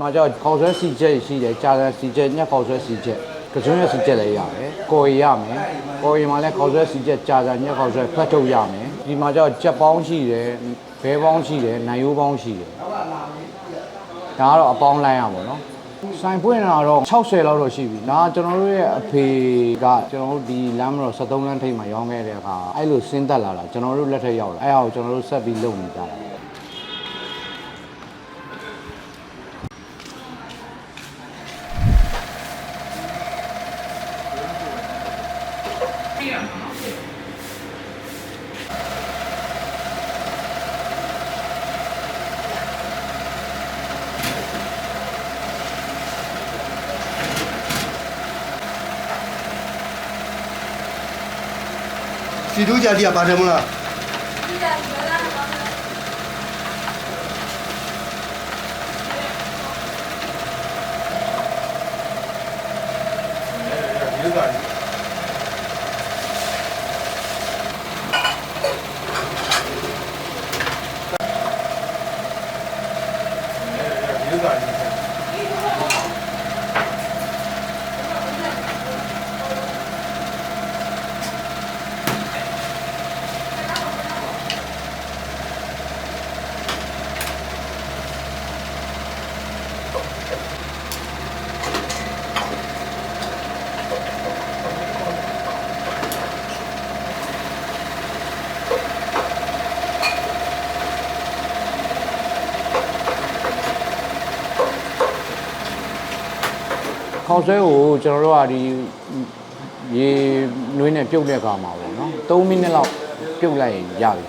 မှာကျတော့ခေါက်ဆွဲစီချက်ရှိတယ်ကြာတယ်စီချက်ညက်ခေါက်ဆွဲစီချက်ကကျွန်းရစီချက်လည်းရတယ်ကော်ရီရမယ်ကော်ရီမှာလည်းခေါက်ဆွဲစီချက်ကြာတယ်ညက်ခေါက်ဆွဲဖတ်ထုတ်ရမယ်ဒီမှာကျတော့ကြက်ပေါင်းရှိတယ်ဘဲပေါင်းရှိတယ်နိုင်ရိုးပေါင်းရှိတယ်ဒါကတော့အပေါင်းလိုင်းရပါတော့ဆိုင်ပွင့်တာတော့60လောက်တော့ရှိပြီ။ဒါကကျွန်တော်တို့ရဲ့အဖေကကျွန်တော်တို့ဒီလမ်းမတော်73လမ်းထိပ်မှာရောင်းခဲ့တဲ့အခါအဲ့လိုဆင်းသက်လာတာကျွန်တော်တို့လက်ထက်ရောက်လာအဲ့ဟာကိုကျွန်တော်တို့ဆက်ပြီးလုပ်နေကြတာ။ စီတူးကြတိကပါတယ်မလားဒီလိုကဒီလိုက ခေါက်ဆွဲကိုကျွန်တော်တို့ကဒီရေနွေးနဲ့ပြုတ်တဲ့အခါမှာပေါ့နော်3မိနစ်လောက်ပြုတ်လိုက်ရင်ရပြီ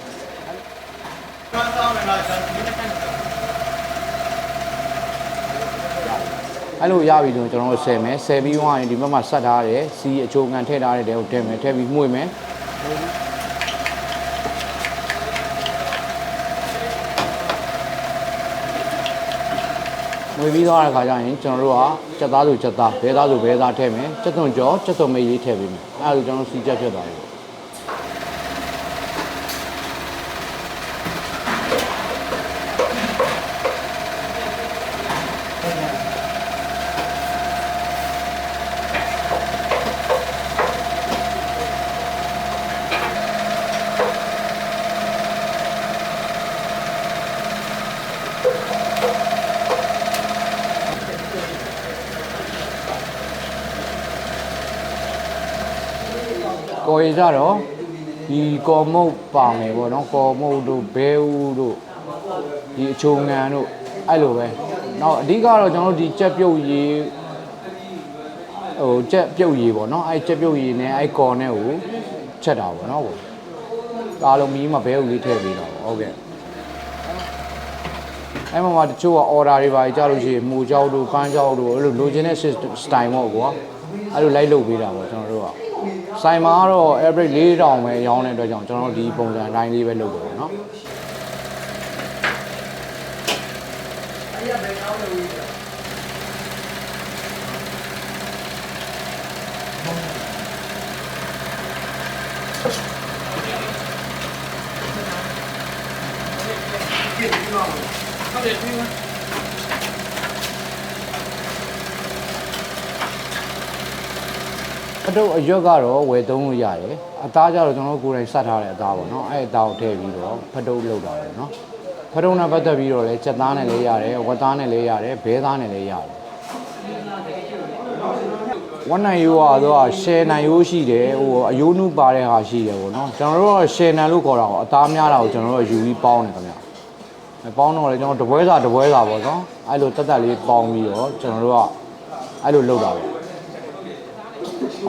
အဲ့လိုရပြီဆိုကျွန်တော်တို့ဆယ်မယ်ဆယ်ပြီးသွားရင်ဒီဘက်မှာဆက်ထားတယ်စီအချိုငံထည့်ထားတဲ့တဲကိုထည့်မယ်ထည့်ပြီးမှု့မယ် ငွေပြီးသွားတဲ့ခါကျရင်ကျွန်တော်တို့ကစက်သားဆိုစက်သားဘဲသားဆိုဘဲသားထည့်မယ်စက်သွန်ကြောစက်သွန်မိတ်လေးထည့်ပေးမယ်အဲ့ဒါဆိုကျွန်တော်စီချက်ဖြစ်သွားပြီ ကော်ရီကြတော့ဒီကော်မုတ်ပါမယ်ပေါ့နော်ကော်မုတ်တို့ဘဲဦးတို့ဒီအချုံငံတို့အဲ့လိုပဲနောက်အဓိကတော့ကျွန်တော်တို့ဒီကြက်ပြုတ်ရည်ဟိုကြက်ပြုတ်ရည်ပေါ့နော်အဲ့ကြက်ပြုတ်ရည်နဲ့အဲ့ကော်နဲ့ကိုချက်တာပေါ့နော်ပေါ့အားလုံးမီးမှာဘဲဦးလေးထည့်ပေးတာပေါ့ဟုတ်ကဲ့အဲ့မှာမှတချို့က order တွေပါကြလို့ရှိရင်မူကြောက်တို့ပန်းကြောက်တို့အဲ့လိုလိုချင်တဲ့ style ပေါ့ကွာအဲ့လိုလိုက်လုပ်ပေးတာပေါ့ကျွန်တော်တို့က ဆိုင်မှာကတော့ average 4000ပဲရောင်းတဲ့အတွက်ကြောင့်ကျွန်တော်တို့ဒီပုံစံအတိုင်းလေးပဲလုပ်တယ်ပေါ့နော် အတုပ်အရွက်ကတော့ဝယ်သုံးလို့ရတယ်အသားကြတော့ကျွန်တော်တို့ကိုယ်တိုင်စက်ထားတဲ့အသားပေါ့နော်အဲ့အသားကိုထည့်ပြီးတော့ဖတုပ်လုပ်တာပေါ့နော်ဖတုပ်နဲ့ပတ်သက်ပြီးတော့လည်းစက်သားနဲ့လည်းရတယ်ဝက်သားနဲ့လည်းရတယ်ဘဲသားနဲ့လည်းရတယ်ဝက်နိုင်ရိုးကတော့ရှယ်နိုင်ရိုးရှိတယ်ဟိုအယိုးနုပါတဲ့ဟာရှိတယ်ပေါ့နော်ကျွန်တော်တို့ကရှယ်နိုင်လို့ခေါ်တာပေါ့အသားများတာကိုကျွန်တော်တို့ကယူပြီးပေါင်းတယ်ခင်ဗျမပေါင်းတော့လေကျွန်တော်တပွဲစာတပွဲစာပေါ့နော်အဲ့လိုတက်တက်လေးပေါင်းပြီးတော့ကျွန်တော်တို့ကအဲ့လိုလုပ်တာပေါ့။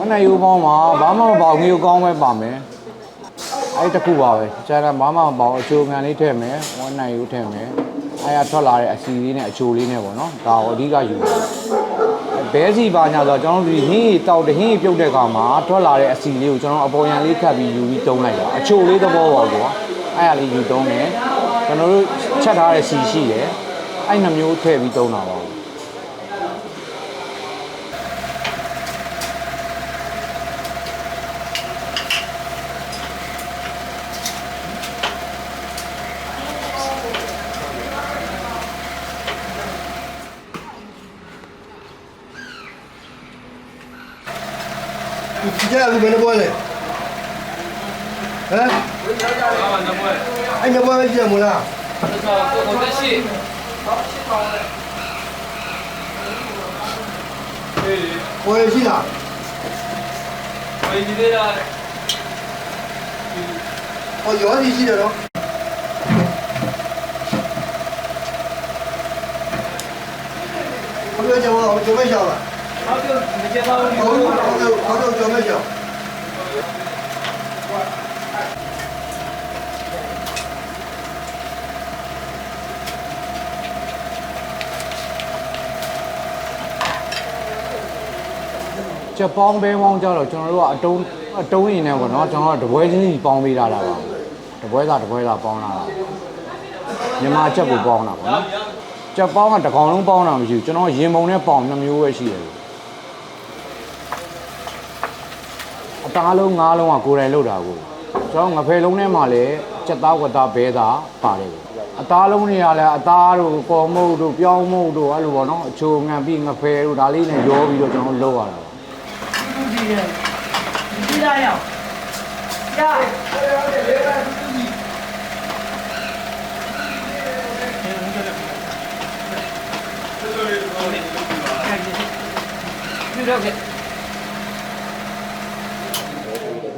အနိုင်ယူပေါင်းမှာဘာမှမပေါ့ငွေကောင်းပဲပါမယ်။အဲ့တခုပါပဲ။ကျန်တာဘာမှမပေါ့အချိုငံလေးထည့်မယ်။ဝမ်းနိုင်ယူထည့်မယ်။အဲ့ရထွက်လာတဲ့အစီလေးနဲ့အချိုလေးနဲ့ပေါ့နော်။ဒါကိုအဓိကယူတယ်။ဘဲစီပါညာဆိုတော့ကျွန်တော်တို့ဒီဟင်းကြီးတောက်တဲ့ဟင်းကြီးပြုတ်တဲ့ခါမှာထွက်လာတဲ့အစီလေးကိုကျွန်တော်အပေါ်ရန်လေးခတ်ပြီးယူပြီးတုံးလိုက်တာ။အချိုလေးသဘောပါကွာ။အဲ့ရလေးယူတုံးတယ်။ကျွန်တော်တို့ချက်ထားတဲ့စီရှိတယ်။အဲ့နှမျိုးထည့်ပြီးတုံးတာပါ 你家那边的过来？哎，哎，你家往哪边了？去，了。我也是早。我也起床。我几点的？我了。我准备叫，我准备下了。 ဟုတ်ကဲ့မကျေပါဘူးဟုတ်ကဲ့ဟုတ်ကဲ့ဟုတ်ကဲ့ကျွန်တော်ကြောက်ချက်ပေါင်းပဲပေါင်းကြတော့ကျွန်တော်တို့ကအတုံးအတုံးရင်နဲ့ပေါ့နော်ကျွန်တော်ကတပွဲချင်းစီပေါင်းပေးလာတာပါတပွဲစားတပွဲစားပေါင်းလာတာမြန်မာချက်ကိုပေါင်းတာပေါ့နော်ချက်ပေါင်းကတစ်ကောင်လုံးပေါင်းတာမရှိဘူးကျွန်တော်ရင်ပုံနဲ့ပေါင်းနှမျိုးပဲရှိတယ် သားလုံး၅လုံးကကိုယ်တိုင်လုပ်တာကိုကျွန်တော်ငဖယ်လုံးထဲမှာလည်းကြက်သားဝက်သားဘဲသားပါတယ်ကိုအသားလုံးတွေကလည်းအသားတို့ကော်မုတ်တို့ပြောင်းမုတ်တို့အဲ့လိုပေါ့နော်အချိုငန်ပြီးငဖယ်တို့ဒါလေးနဲ့ရောပြီးတော့ကျွန်တော်လုပ်ရတာပါဒီကဒီလာရောက်ကြာဟုတ်ကဲ့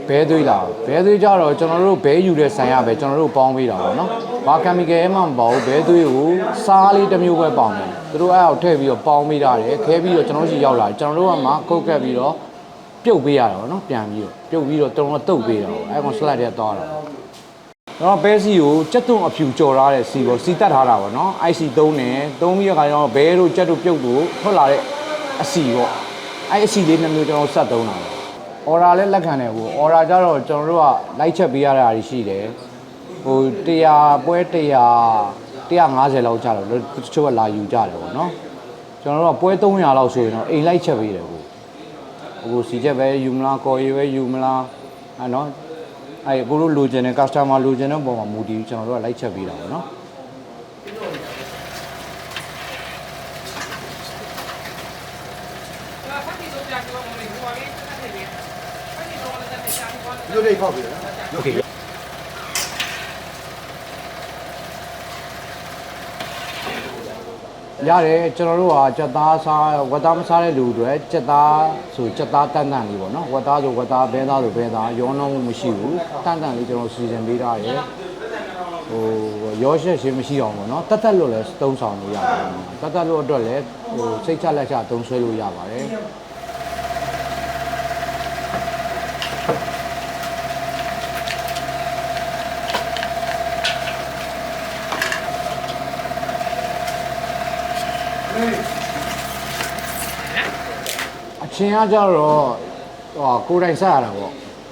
ဘဲသွေးလာဘဲသွေးကြတော့ကျွန်တော်တို့ဘဲယူတဲ့ဆန်ရပဲကျွန်တော်တို့ပေါင်းပေးတာပေါ့နော်။ဘာကင်မီကယ်မှမပေါ့ဘူးဘဲသွေးကိုစားလေးတစ်မျိုးပဲပေါင်းတယ်။သူတို့အဲ့အောင်ထည့်ပြီးတော့ပေါင်းပေးတာတယ်ခဲပြီးတော့ကျွန်တော်တို့ရှိရောက်လာတယ်ကျွန်တော်တို့ကမှကုတ်ကပ်ပြီးတော့ပြုတ်ပေးရတာပေါ့နော်ပြန်ပြီးတော့ပြုတ်ပြီးတော့တော်တော်တုတ်ပေးတာပေါ့အဲ့ကောင်စလိုက်တဲ့သွားတာ။ကျွန်တော်ဘဲစီကိုကြက်သွန်အဖြူကြော်ထားတဲ့စီပေါ့စီတက်ထားတာပေါ့နော်။ IC သုံးတယ်သုံးပြီးတော့ခါကျတော့ဘဲတို့ကြက်တို့ပြုတ်တို့ထွက်လာတဲ့အစီပေါ့။အဲ့အစီလေးနှစ်မျိုးကျွန်တော်ဆက်သုံးတာပေါ့ အော်ဒါလည်းလက်ခံတယ်ဟိုအော်ဒါကြတော့ကျွန်တော်တို့ကလိုက်ချက်ပေးရတာတွေရှိတယ်ဟို100ပွဲ100 150လောက်ကြတော့တချို့ကလာယူကြတယ်ပေါ့နော်ကျွန်တော်တို့ကပွဲ300လောက်ဆိုရင်တော့အိမ်လိုက်ချက်ပေးတယ်ဟိုဟိုစီချက်ပဲယူမလားကော်ရီပဲယူမလားအဲ့နော်အဲ့ကိုတို့လိုချင်တဲ့ customer လိုချင်တဲ့ပုံမှာမူတည်ပြီးကျွန်တော်တို့ကလိုက်ချက်ပေးတာပေါ့နော် ရုပ်ရိတ်ဖောက်ပြီနော် โอเคရတယ်ကျွန်တော်တို့ကကြက်သားစားဝက်သားမစားတဲ့လူတွေကြက်သားဆိုကြက်သားတန်တန်လေးပေါ့နော်ဝက်သားဆိုဝက်သားဘဲသားဆိုဘဲသားရောနှောင်းမှုမရှိဘူးတန်တန်လေးကျွန်တော်စီစဉ်ပေးထားတယ်ဟိုရောရှက်ရှင်းမရှိအောင်ပေါ့နော်တတ်တတ်လို့လည်းသုံးဆောင်လို့ရတယ်တတ်တတ်လို့အတွက်လည်းဟိုစိတ်ချလက်ချသုံးဆွဲလို့ရပါတယ် အချင်းကကြတော့ဟိုကိုယ်တိုင်ဆက်ရတာပေါ့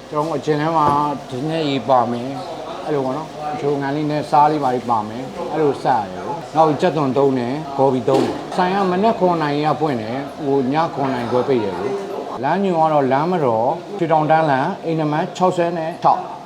ကျွန်တော်အချင်းထဲမှာဒီနေ့ရေးပါမယ်အဲ့လိုပေါ့နော်အချိုငံလေးနဲ့စားလေးပါလေးပါမယ်အဲ့လိုဆက်ရတယ်ပေါ့နောက်ကြက်သွန်သုံးတယ်ဂေါ်ဘီသုံးတယ်ဆိုင်ကမနေ့9နိုင်ရပွင့်တယ်ဟိုည9နိုင်ခွဲပိတ်တယ်လို့လမ်းညွန်ကတော့လမ်းမတော်ချီတောင်တန်းလမ်းအိမ်နံပါတ်60နဲ့6